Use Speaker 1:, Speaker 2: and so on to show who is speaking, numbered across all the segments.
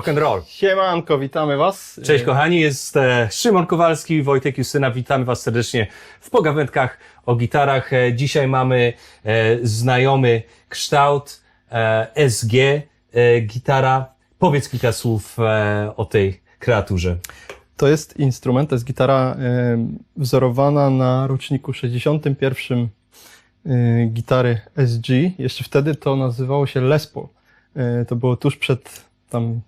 Speaker 1: Rock and roll.
Speaker 2: Siemanko, witamy Was.
Speaker 1: Cześć kochani, jest e, Szymon Kowalski, Wojtek Justyna. Witamy Was serdecznie w pogawędkach o gitarach. E, dzisiaj mamy e, znajomy kształt e, SG e, gitara. Powiedz kilka słów e, o tej kreaturze.
Speaker 2: To jest instrument, to jest gitara e, wzorowana na roczniku 61 e, gitary SG. Jeszcze wtedy to nazywało się Les Paul. E, to było tuż przed tam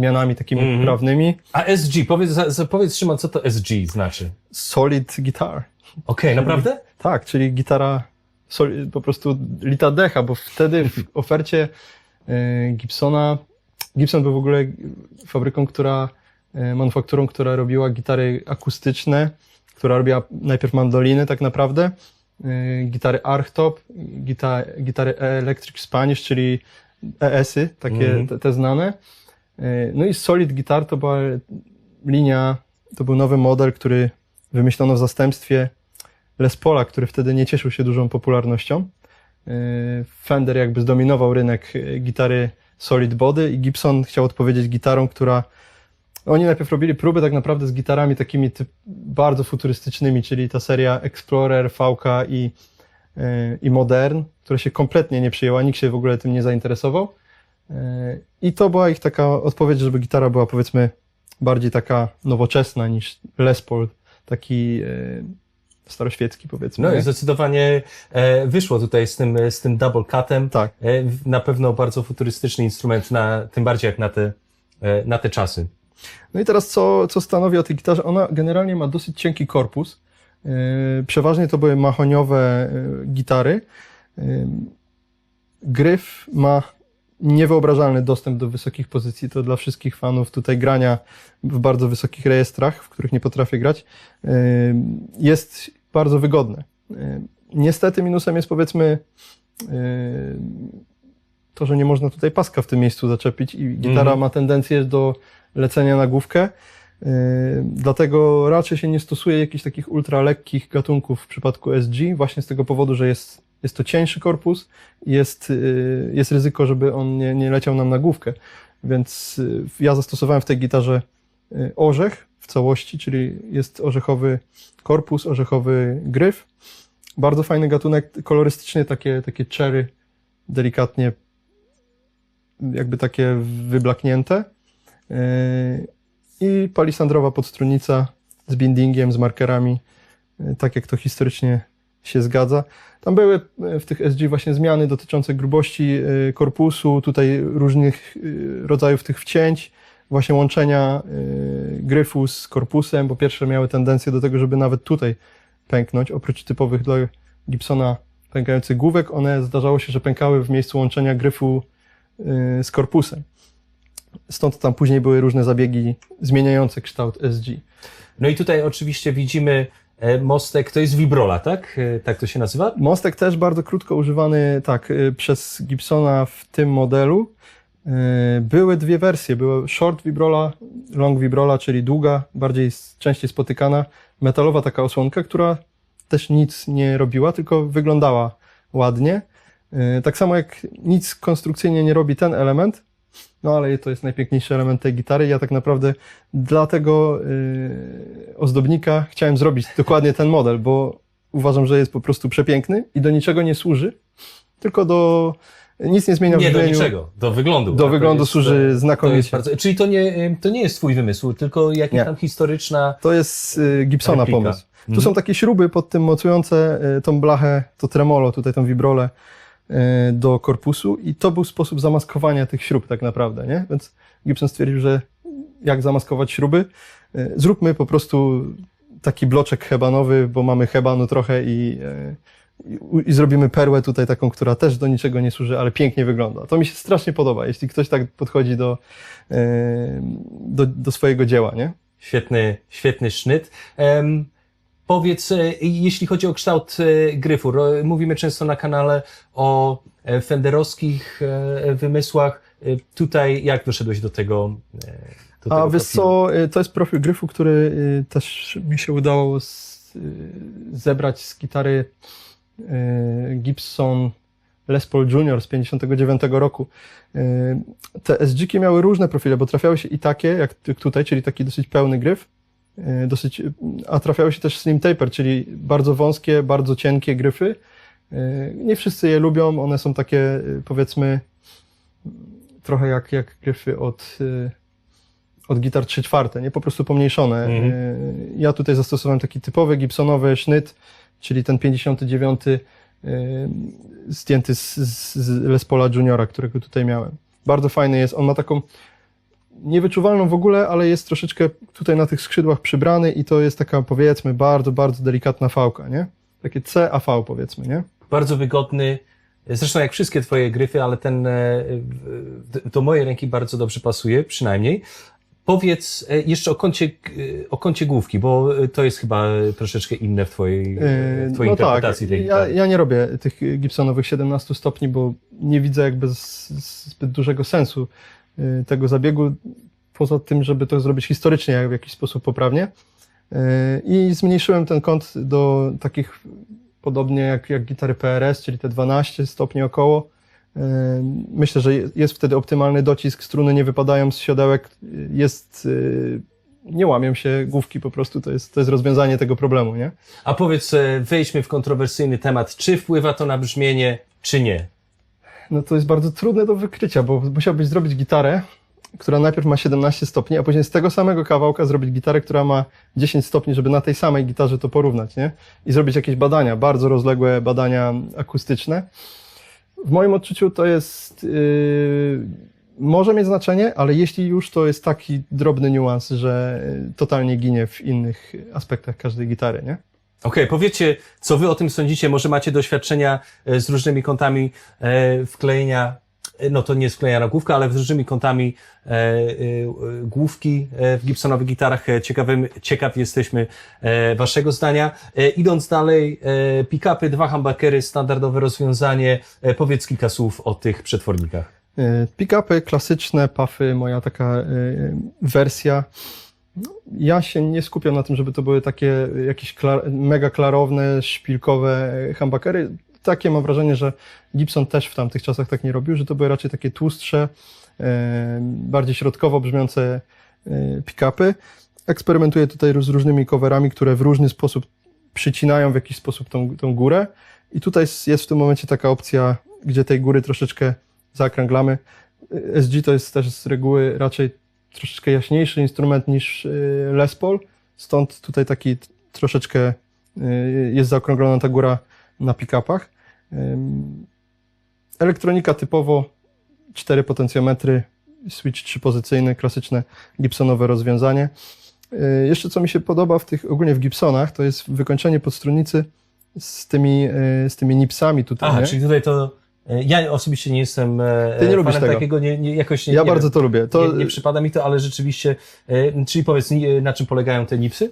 Speaker 2: zmianami takimi prawnymi.
Speaker 1: A SG, powiedz, powiedz Szymon, co to SG znaczy?
Speaker 2: Solid Guitar.
Speaker 1: Okej, naprawdę?
Speaker 2: Tak, czyli gitara soli- po prostu lita decha, bo wtedy w ofercie e, Gibsona, Gibson był w ogóle fabryką, która, e, manufakturą, która robiła gitary akustyczne, która robiła najpierw mandoliny tak naprawdę, e, gitary Archtop, gita, gitary Electric Spanish, czyli ES-y, takie
Speaker 1: Mhm.
Speaker 2: te, te znane. E, No i Solid Guitar to była linia, to był nowy model, który wymyślono w zastępstwie Les Paula, który wtedy nie cieszył się dużą popularnością. Yy, Fender jakby zdominował rynek yy, gitary Solid Body i Gibson chciał odpowiedzieć gitarą, która... Oni najpierw robili próby tak naprawdę z gitarami takimi typ, bardzo futurystycznymi, czyli ta seria Explorer, VK i, i Modern, która się kompletnie nie przyjęła, nikt się w ogóle tym nie zainteresował. I to była ich taka odpowiedź, żeby gitara była powiedzmy bardziej taka nowoczesna niż Les Paul, taki yy, staroświecki powiedzmy.
Speaker 1: No i zdecydowanie e, wyszło tutaj z tym, z tym double cutem.
Speaker 2: Tak.
Speaker 1: E, na pewno bardzo futurystyczny instrument, na, tym bardziej jak na te, e, na te czasy.
Speaker 2: No i teraz co, co stanowi o tej gitarze? Ona generalnie ma dosyć cienki korpus. Przeważnie to były mahoniowe gitary. Gryf ma niewyobrażalny dostęp do wysokich pozycji. To dla wszystkich fanów tutaj grania w bardzo wysokich rejestrach, w których nie potrafię grać, yy, jest bardzo wygodne. Yy, Niestety minusem jest powiedzmy yy, to, że nie można tutaj paska w tym miejscu zaczepić i gitara
Speaker 1: Mhm.
Speaker 2: ma tendencję do lecenia na główkę. Dlatego raczej się nie stosuje jakichś takich ultra lekkich gatunków w przypadku SG, właśnie z tego powodu, że jest, jest to cieńszy korpus jest, yy, jest ryzyko, żeby on nie, nie leciał nam na główkę. Więc yy, ja zastosowałem w tej gitarze yy, orzech w całości, czyli jest orzechowy korpus, orzechowy gryf. Bardzo fajny gatunek, kolorystycznie takie, takie cherry, delikatnie jakby takie wyblaknięte. I palisandrowa podstrunica z bindingiem, z markerami, tak jak to historycznie się zgadza. Tam były yy, w tych SG właśnie zmiany dotyczące grubości yy, korpusu, tutaj różnych yy, rodzajów tych wcięć, właśnie łączenia gryfu z korpusem, bo pierwsze miały tendencję do tego, żeby nawet tutaj pęknąć, oprócz typowych dla Gibsona pękających główek, one zdarzało się, że pękały w miejscu łączenia gryfu z korpusem. Stąd tam później były różne zabiegi zmieniające kształt SG.
Speaker 1: No i tutaj oczywiście widzimy e, mostek, to jest vibrola, tak? E, Tak to się nazywa?
Speaker 2: Mostek też bardzo krótko używany, tak, yy, przez Gibsona w tym modelu. Były dwie wersje, były short vibrola, long vibrola, czyli długa, bardziej częściej spotykana, metalowa taka osłonka, która też nic nie robiła, tylko wyglądała ładnie. Tak samo jak nic konstrukcyjnie nie robi ten element, no ale to jest najpiękniejszy element tej gitary. Ja tak naprawdę dla tego yy, ozdobnika chciałem zrobić dokładnie ten model, bo uważam, że jest po prostu przepiękny i do niczego nie służy, tylko do nic nie zmienia w
Speaker 1: Nie do
Speaker 2: brzmieniu.
Speaker 1: niczego, do wyglądu.
Speaker 2: Do
Speaker 1: to
Speaker 2: wyglądu
Speaker 1: jest,
Speaker 2: służy
Speaker 1: e, To
Speaker 2: znakomicie.
Speaker 1: bardzo, czyli to nie, to nie jest twój wymysł, tylko jakaś tam historyczna...
Speaker 2: To jest y, Gibsona
Speaker 1: Replika.
Speaker 2: pomysł. Tu
Speaker 1: Mhm.
Speaker 2: są takie śruby pod tym mocujące y, tą blachę, to tremolo, tutaj tą wibrolę y, do korpusu i to był sposób zamaskowania tych śrub tak naprawdę, nie? Więc Gibson stwierdził, że jak zamaskować śruby? Y, Zróbmy po prostu taki bloczek hebanowy, bo mamy hebanu trochę i, y, i, i zrobimy perłę tutaj taką, która też do niczego nie służy, ale pięknie wygląda. To mi się strasznie podoba, jeśli ktoś tak podchodzi do, do, do swojego dzieła, nie?
Speaker 1: Świetny, świetny sznyt. Em, powiedz, e, jeśli chodzi o kształt e, gryfu, ro, mówimy często na kanale o e, fenderowskich e, wymysłach. E, Tutaj jak doszedłeś do tego? e, Do
Speaker 2: A wiesz co, to jest profil gryfu, który też mi się udało z, zebrać z gitary Gibson Les Paul Junior z 59 roku. Te SG-ki miały różne profile, bo trafiały się i takie, jak tutaj, czyli taki dosyć pełny gryf, dosyć, a trafiały się też slim taper, czyli bardzo wąskie, bardzo cienkie gryfy. Y, Nie wszyscy je lubią, one są takie, powiedzmy, trochę jak, jak gryfy od, od gitar 3 czwarte, nie po prostu pomniejszone.
Speaker 1: Mhm.
Speaker 2: Ja tutaj zastosowałem taki typowy gibsonowy sznyt, czyli ten 59 y, zdjęty z, z, z Les Paula Juniora, którego tutaj miałem. Bardzo fajny jest, on ma taką niewyczuwalną w ogóle, ale jest troszeczkę tutaj na tych skrzydłach przybrany i to jest taka powiedzmy bardzo, bardzo delikatna fałka, nie? Takie C a V powiedzmy, nie?
Speaker 1: Bardzo wygodny. Zresztą jak wszystkie twoje gryfy, ale ten e, do mojej ręki bardzo dobrze pasuje, przynajmniej. Powiedz e, jeszcze o kącie, e, o kącie główki, bo to jest chyba troszeczkę inne w twojej, w twojej
Speaker 2: no tak,
Speaker 1: interpretacji tej
Speaker 2: ja, ja nie robię tych Gibsonowych 17 stopni, bo nie widzę jakby z, zbyt dużego sensu tego zabiegu, poza tym, żeby to zrobić historycznie w jakiś sposób poprawnie. Y, I zmniejszyłem ten kąt do takich podobnie jak, jak gitary PRS, czyli te 12 stopni około. Y, Myślę, że je- jest wtedy optymalny docisk, struny nie wypadają z siodełek, y, jest, y, nie łamią się główki po prostu, to jest, to jest rozwiązanie tego problemu, nie?
Speaker 1: A powiedz, e, wejdźmy w kontrowersyjny temat. Czy wpływa to na brzmienie, czy nie?
Speaker 2: No to jest bardzo trudne do wykrycia, bo musiałbyś zrobić gitarę, która najpierw ma 17 stopni, a później z tego samego kawałka zrobić gitarę, która ma 10 stopni, żeby na tej samej gitarze to porównać, nie? I zrobić jakieś badania, bardzo rozległe badania akustyczne. W moim odczuciu to jest, yy, może mieć znaczenie, ale jeśli już, to jest taki drobny niuans, że yy, totalnie ginie w innych aspektach każdej gitary, nie?
Speaker 1: Okej, powiedzcie, co wy o tym sądzicie? Może macie doświadczenia e, z różnymi kątami e, wklejenia, e, no to nie jest wklejenia na główkę, ale z różnymi kątami główki w Gibsonowych gitarach. Ciekawym, ciekaw jesteśmy waszego zdania. Idąc dalej, pick-upy, dwa humbuckery, standardowe rozwiązanie. Powiedz kilka słów o tych przetwornikach.
Speaker 2: Pick-upy, klasyczne, pafy, moja taka wersja. No, Ja się nie skupiam na tym, żeby to były takie jakieś klar, mega klarowne, szpilkowe e, humbuckery. Takie mam wrażenie, że Gibson też w tamtych czasach tak nie robił, że to były raczej takie tłustsze, e, bardziej środkowo brzmiące e, pick-upy. Eksperymentuję tutaj z różnymi coverami, które w różny sposób przycinają w jakiś sposób tą, tą górę. I tutaj jest- w tym momencie taka opcja, gdzie tej góry troszeczkę zakręglamy. SG to jest też z reguły raczej troszeczkę jaśniejszy instrument niż y, Les Paul, stąd tutaj taki troszeczkę y, jest zaokrąglona ta góra na pick-upach. Elektronika typowo, cztery potencjometry, switch trzypozycyjny, klasyczne Gibsonowe rozwiązanie. Y, Jeszcze co mi się podoba w tych, ogólnie w Gibsonach, to jest wykończenie podstrunicy z tymi, z tymi nipsami tutaj.
Speaker 1: Aha,
Speaker 2: nie?
Speaker 1: czyli tutaj to... e, Ja osobiście nie jestem e,
Speaker 2: Ty nie lubisz
Speaker 1: fanem
Speaker 2: tego.
Speaker 1: takiego, nie, nie, jakoś nie,
Speaker 2: ja
Speaker 1: nie
Speaker 2: bardzo
Speaker 1: wiem.
Speaker 2: to lubię. To,
Speaker 1: nie, nie przypada mi to, ale rzeczywiście, e, czyli powiedz, na czym polegają te nipsy?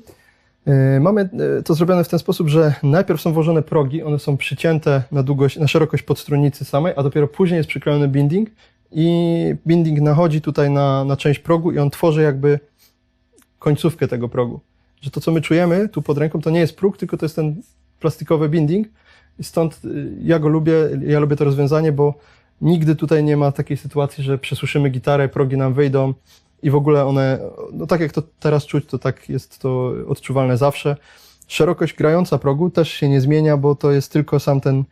Speaker 2: E, Mamy e, to zrobione w ten sposób, że najpierw są włożone progi, one są przycięte na długość, na szerokość podstrunicy samej, a dopiero później jest przyklejony binding i binding nachodzi tutaj na, na część progu i on tworzy jakby końcówkę tego progu. Że to, co my czujemy tu pod ręką, to nie jest próg, tylko to jest ten plastikowy binding i stąd y, ja go lubię, ja lubię to rozwiązanie, bo nigdy tutaj nie ma takiej sytuacji, że przesuszymy gitarę, progi nam wyjdą i w ogóle one, no tak jak to teraz czuć, to tak jest to odczuwalne zawsze. Szerokość grająca progu też się nie zmienia, bo to jest tylko sam ten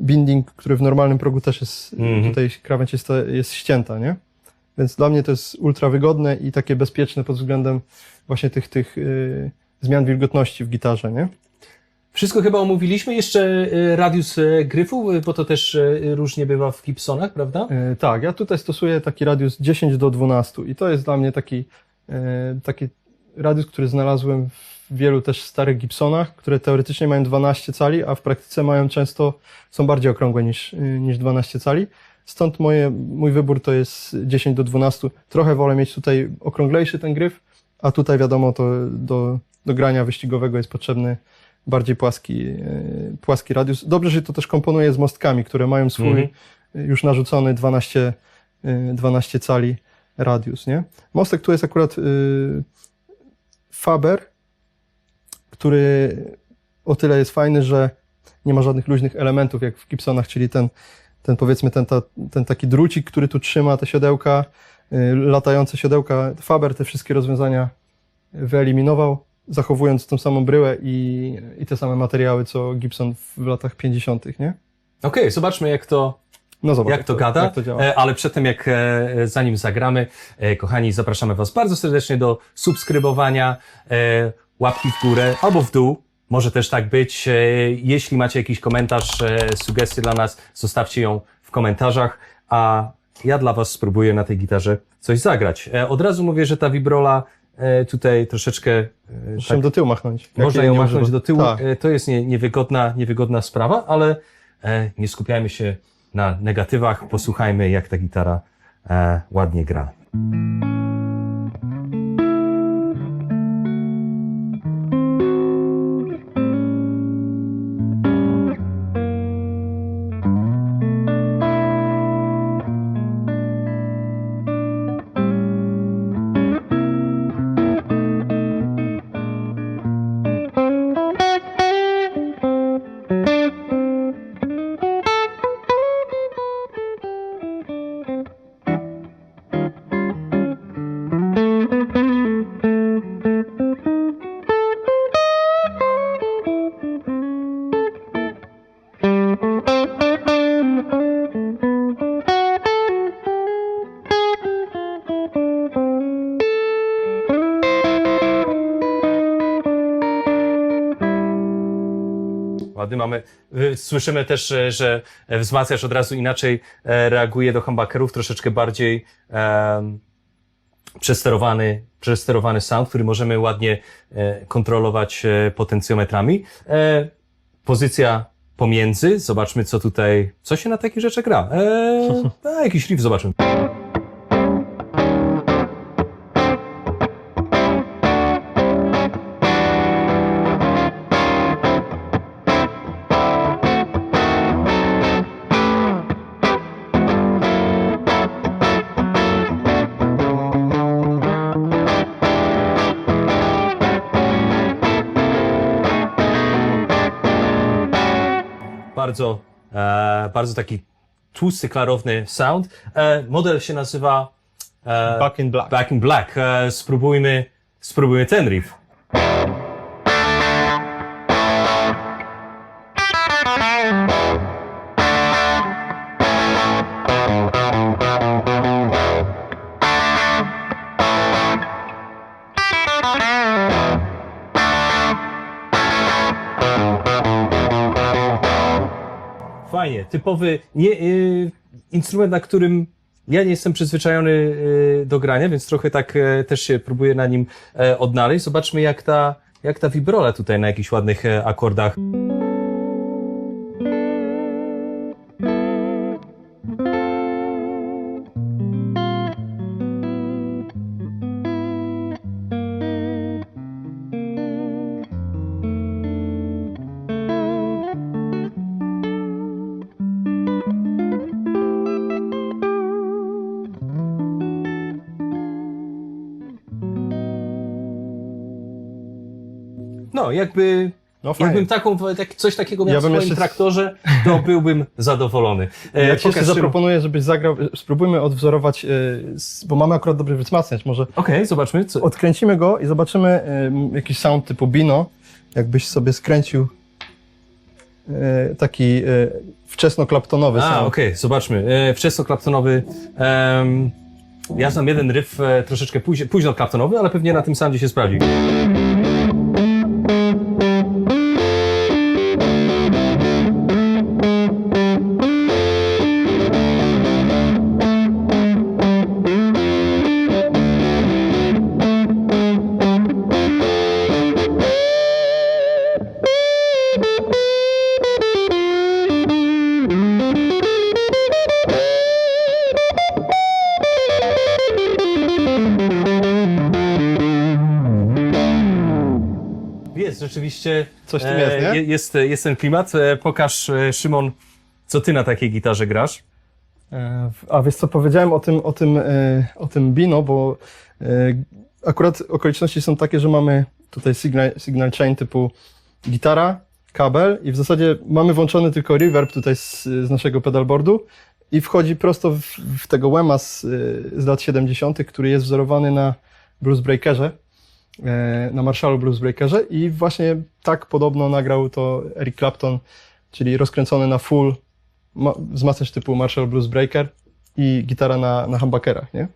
Speaker 2: binding, który w normalnym progu też jest,
Speaker 1: Mhm.
Speaker 2: tutaj krawędź jest, jest ścięta, nie? Więc dla mnie to jest ultra wygodne i takie bezpieczne pod względem właśnie tych, tych yy, zmian wilgotności w gitarze, nie?
Speaker 1: Wszystko chyba omówiliśmy. Jeszcze e, radius e, gryfu, e, bo to też różnie bywa w Gibsonach, prawda?
Speaker 2: E, Tak, ja tutaj stosuję taki radius 10 do 12 i to jest dla mnie taki, e, taki radius, który znalazłem w wielu też starych Gibsonach, które teoretycznie mają 12 cali, a w praktyce mają często, są bardziej okrągłe niż, y, niż 12 cali. Stąd moje, mój wybór to jest 10 do 12. Trochę wolę mieć tutaj okrąglejszy ten gryf, a tutaj wiadomo, to do, do grania wyścigowego jest potrzebny bardziej płaski, y, płaski radius. Dobrze się to też komponuje z mostkami, które mają swój
Speaker 1: Mhm.
Speaker 2: już narzucony 12, y, 12 cali radius, nie? Mostek tu jest akurat y, Faber, który o tyle jest fajny, że nie ma żadnych luźnych elementów jak w Gibsonach, czyli ten ten powiedzmy, ten, ta, ten taki drucik, który tu trzyma te siodełka, latające siodełka, Faber te wszystkie rozwiązania wyeliminował, zachowując tą samą bryłę i, i te same materiały, co Gibson w latach 50., nie?
Speaker 1: Okej, zobaczmy jak to,
Speaker 2: No zobacz,
Speaker 1: jak to gada.
Speaker 2: Jak to.
Speaker 1: E, Ale przedtem, jak e, zanim zagramy, e, kochani, zapraszamy Was bardzo serdecznie do subskrybowania, łapki w górę albo w dół. Może też tak być. Jeśli macie jakiś komentarz, e, sugestię dla nas, zostawcie ją w komentarzach, a ja dla Was spróbuję na tej gitarze coś zagrać. Od razu mówię, że ta vibrola tutaj troszeczkę e,
Speaker 2: Muszę
Speaker 1: tak
Speaker 2: do tyłu machnąć.
Speaker 1: Można ją machnąć
Speaker 2: używa.
Speaker 1: do tyłu.
Speaker 2: Tak.
Speaker 1: E, To jest nie, niewygodna, niewygodna sprawa, ale e, nie skupiajmy się na negatywach. Posłuchajmy, jak ta gitara e, ładnie gra. Mamy. y, Słyszymy też, e, że wzmacniacz od razu inaczej e, reaguje do humbuckerów, troszeczkę bardziej em, przesterowany, przesterowany sound, który możemy ładnie e, kontrolować e, potencjometrami. E, pozycja pomiędzy, zobaczmy co tutaj, co się na takich rzeczach gra. E, a, jakiś riff zobaczymy. Bardzo, e, bardzo taki tłusty, klarowny sound. E, model się nazywa e,
Speaker 2: Back in Black.
Speaker 1: Back in Black. E, spróbujmy, spróbujmy ten riff. Typowy nie, y, instrument, na którym ja nie jestem przyzwyczajony y, do grania, więc trochę tak e, też się próbuję na nim e, odnaleźć. Zobaczmy jak ta, jak ta vibrola tutaj na jakichś ładnych e, akordach. No, jakby
Speaker 2: No.
Speaker 1: Jakbym taką, tak, coś takiego miał
Speaker 2: Ja
Speaker 1: w swoim
Speaker 2: jeszcze-
Speaker 1: traktorze, to byłbym zadowolony. E,
Speaker 2: Ja ci jeszcze zaproponuję, żebyś zagrał, spróbujmy odwzorować, e, bo mamy akurat dobry wzmacniacz, może
Speaker 1: Okej, zobaczmy. Co...
Speaker 2: odkręcimy go i zobaczymy e, jakiś sound typu Bino, jakbyś sobie skręcił e, taki e, wczesno-klaptonowy
Speaker 1: A,
Speaker 2: sound.
Speaker 1: okej, zobaczmy. E, wczesno-klaptonowy. em, ja znam jeden riff e, troszeczkę późno, późno klaptonowy, ale pewnie na tym soundzie się sprawdzi. Rzeczywiście.
Speaker 2: Coś w tym jest, nie?
Speaker 1: je- Jest, jest ten klimat. E, Pokaż, e, Szymon, co ty na takiej gitarze grasz.
Speaker 2: E, w- A wiesz co, powiedziałem o tym, o tym, e, o tym Bino, bo e, akurat okoliczności są takie, że mamy tutaj signal, signal chain typu gitara, kabel i w zasadzie mamy włączony tylko reverb tutaj z, z naszego pedalboardu i wchodzi prosto w, w tego Wema z, z lat 70., który jest wzorowany na Blues Breakerze, e, na Marshallu Blues Breakerze i właśnie tak podobno nagrał to Eric Clapton, czyli rozkręcony na full ma, wzmacniacz typu Marshall Blues Breaker i gitara na, na humbuckerach, nie?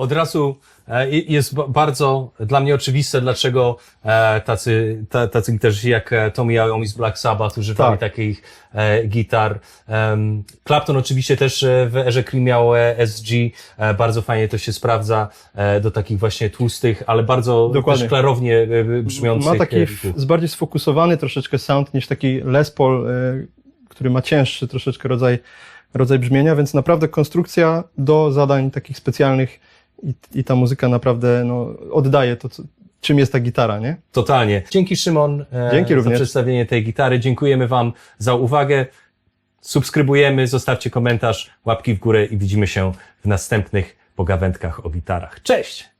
Speaker 1: Od razu e, jest ba- bardzo dla mnie oczywiste, dlaczego e, tacy, ta, tacy gitarzyści jak e, Tommy Iommi z Black Sabbath używali
Speaker 2: Tak.
Speaker 1: takich gitar. Clapton oczywiście też w erze Cream miał SG, bardzo fajnie to się sprawdza do takich właśnie tłustych, ale bardzo
Speaker 2: Dokładnie.
Speaker 1: też klarownie brzmiących
Speaker 2: Ma taki bardziej sfokusowany troszeczkę sound niż taki Les Paul, który ma cięższy troszeczkę rodzaj, rodzaj brzmienia, więc naprawdę konstrukcja do zadań takich specjalnych i, i ta muzyka naprawdę no, oddaje to, co, czym jest ta gitara, nie?
Speaker 1: Totalnie. Dzięki Szymon e,
Speaker 2: Dzięki
Speaker 1: za
Speaker 2: również.
Speaker 1: przedstawienie tej gitary. Dziękujemy Wam za uwagę. Subskrybujemy, zostawcie komentarz, łapki w górę i widzimy się w następnych pogawędkach o gitarach. Cześć!